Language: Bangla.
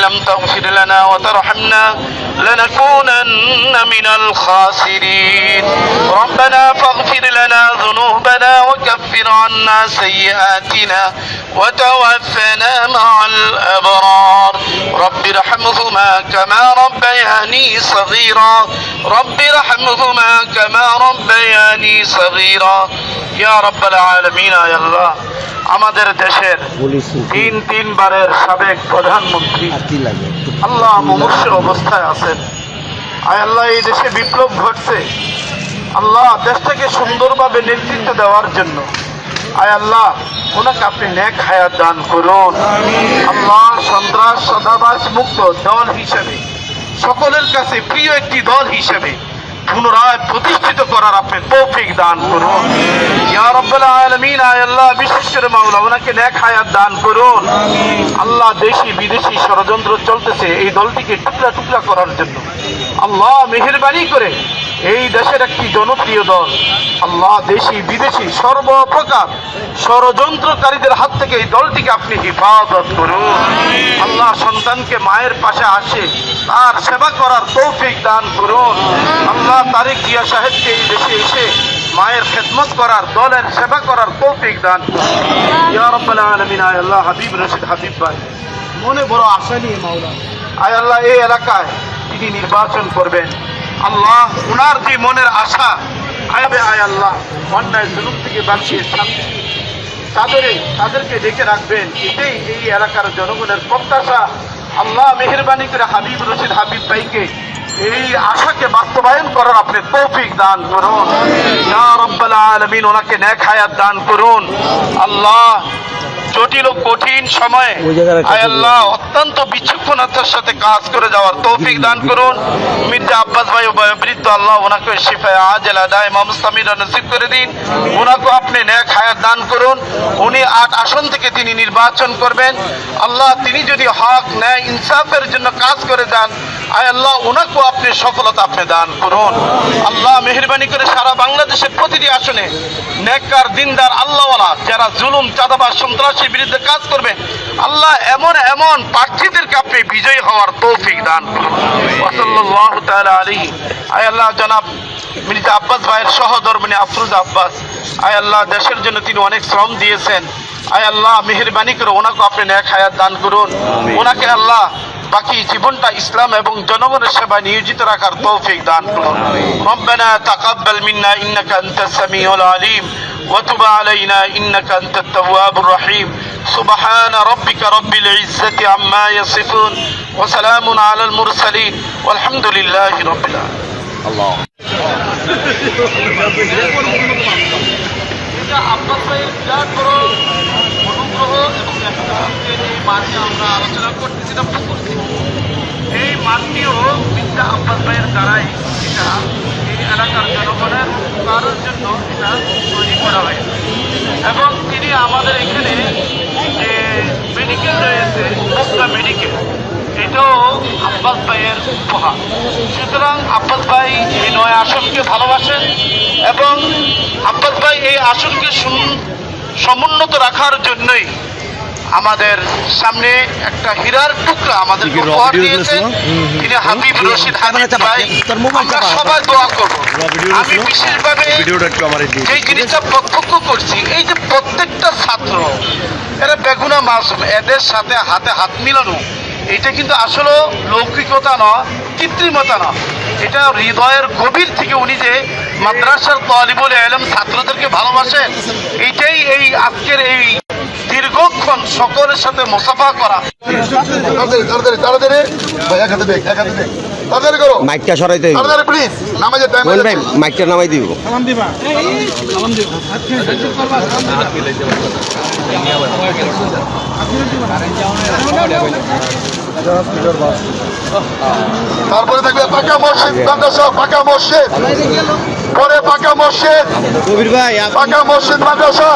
لم تغفر لنا وترحمنا لنكونن من الخاسرين. ربنا فاغفر لنا ذنوبنا وكفر عنا سيئاتنا وتوفنا مع الأبرار. رب ارحمهما كما ربياني صغيرا. رب ارحمهما كما ربياني صغيرا. يا رب العالمين يا الله. আমাদের দেশের তিন তিনবারের সাবেক প্রধানমন্ত্রী। আল্লাহ মুমূর্ষের অবস্থায় আছেন। আয় আল্লাহ এই দেশে বিপ্লব ঘটছে। আল্লাহ দেশটাকে সুন্দরভাবে নেতৃত্ব দেওয়ার জন্য। আয় আল্লাহ ওনাকে আপনি নেক হায়াত দান করুন। আল্লাহ সন্ত্রাস সদাবাস মুক্ত দল হিসেবে সকলের কাছে প্রিয় একটি দল হিসেবে পুনরায় প্রতিষ্ঠিত করার আপনি তৌফিক দান করুন। ইয়া রাব্বাল আলামিন আল্লাহ বিশেষ মাওলা, ওনাকে নেক দান করুন। আল্লাহ দেশি, বিদেশি ষড়যন্ত্র চলতেছে, এই দলটিকে টুকরা টুকরা করার জন্য। আল্লাহ মেহেরবানি করে এই দেশের একটি জনপ্রিয় দল। আল্লাহ দেশি, বিদেশি, সর্বপ্রকার ষড়যন্ত্রকারীদের হাত থেকে এই দলটিকে আপনি হেফাজত করুন। আল্লাহ সন্তানকে মায়ের পাশে আসে, তার সেবা করার তৌফিক দান করুন। আল্লাহ তারিক জিয়া সাহেবকে এই দেশে এসে মায়ের খেদমত করার, দলের সেবা করার তৌফিক দান ইয়া আলামিন, আয় আল্লাহ হাবিব রশিদ, হাবিব ভাই। মনে বড় আশা নিয়ে মাওলা। আয় আল্লাহ, এই এলাকায় তিনি নির্বাচন করবেন, আল্লাহ উনার যে মনের আশা আয়বে আয় আল্লাহ, অন্যায় জুলুম থেকে বাঁচিয়ে শান্তি তাদেরই তাদেরকে ডেকে রাখবেন, এটাই এই এলাকার জনগণের প্রত্যাশা। আল্লাহ মেহরবানি করে হাবিব রশিদ, হাবিব ভাইকে এই আশাকে বাস্তবায়ন করার আপনি তৌফিক দান করুন। ইয়া রাব্বাল আলামিন ওনাকে নেক হায়াত দান করুন। আল্লাহ জটিল ও কঠিন সময়ে আয় আল্লাহ অত্যন্ত বিচক্ষণতার সাথে কাজ করে যাওয়ার তৌফিক দান করুন। মির্জা আব্বাস ভাই ও বৃদ্ধ আল্লাহ ওনাকে শিফায় আজেলা দায় মামুস্তামিরা নসিব করে দিন। ওনাকে আপনি ন্যাক হায়াত দান করুন। উনি আট আসন থেকে তিনি নির্বাচন করবেন। আল্লাহ তিনি যদি হক ন্যায় ইনসাফের জন্য কাজ করে যান আয় আল্লাহ ওনাকেও আপনি সফলতা আপনি দান করুন। আল্লাহ মেহরবানি করে সারা বাংলাদেশের প্রতিটি আসনে নেককার দিনদার আল্লাহওয়ালা যারা জুলুম চাঁদাবাজ সন্ত্রাসীর বিরুদ্ধে কাজ করবে আল্লাহ এমন এমন প্রার্থীদেরকে আপনি বিজয়ী হওয়ার তৌফিক দান করুন। আলাইহি। আয় আল্লাহ জনাব মির্জা আব্বাস ভাইয়ের সহধর্মিনী আফরুজ আব্বাস আয় আল্লাহ দেশের জন্য তিনি অনেক শ্রম দিয়েছেন। আয় আল্লাহ মেহরবানি করে ওনাকে আপনি ন্যাক হায়াত দান করুন। ওনাকে আল্লাহ বাকি জীবনটা ইসলাম এবং জনগণের সেবায় নিয়োজিত রাখার তৌফিক দান করুন রব্বানা তাকাব্বাল মিন্না ইন্নাকা আনতাস সামিউল আলিম وتب علينا إنك أنت التواب الرحيم سبحان ربك رب العزة عما يصفون وسلام على المرسلين والحمد لله رب العالمين আল্লাহ এটা আব্বাস ভাইয়ের বিরাট বড় অনুগ্রহ এবং মাঠে আমরা আলোচনা করছি সেটা করছি এই মাঠটিও মির্জা আব্বাস ভাইয়ের দ্বারাই এটা এই এলাকার জনগণের কারোর জন্য এটা তৈরি করা হয়েছে। এবং তিনি আমাদের এখানে যে মেডিকেল রয়েছে মোকরা মেডিকেল এটাও আব্বাস ভাইয়ের উপহার। সুতরাং আব্বাস ভাই এই নয় আসনকে ভালোবাসেন এবং আব্বাস ভাই এই আসনকে সমুন্নত রাখার জন্যই আমাদের সামনে একটা হীরার টুকরা আমাদের উপহার দিয়েছেন। তিনি হাবিব রশিদ হাবিব ভাই আমরা সবাই দোয়া করব। আমি বিশেষভাবে এই জিনিসটা প্রত্যক্ষ করছি এই যে প্রত্যেকটা ছাত্র এরা বেগুনা মাসুম এদের সাথে হাতে হাত মিলানো এটা কিন্তু আসলে লৌকিকতা নয় কৃত্রিমতা না। এটা হৃদয়ের গভীর থেকে উনি যে মাদ্রাসার তলিবুল এলম ছাত্রদেরকে ভালোবাসেন এইটাই এই আজকের এই দীর্ঘক্ষণ সকলের সাথে মোসাফা করা। মাইকটা তাড়াতাড়ি প্লিজ নামাজের টাইম ভাই মাইকটা নামাই দিব। তারপরে থাকবে পাকা মসজিদ মাদ্রাসা পাকা মসজিদ। পরে পাকা মসজিদ। কবির ভাই পাকা মসজিদ মাদ্রাসা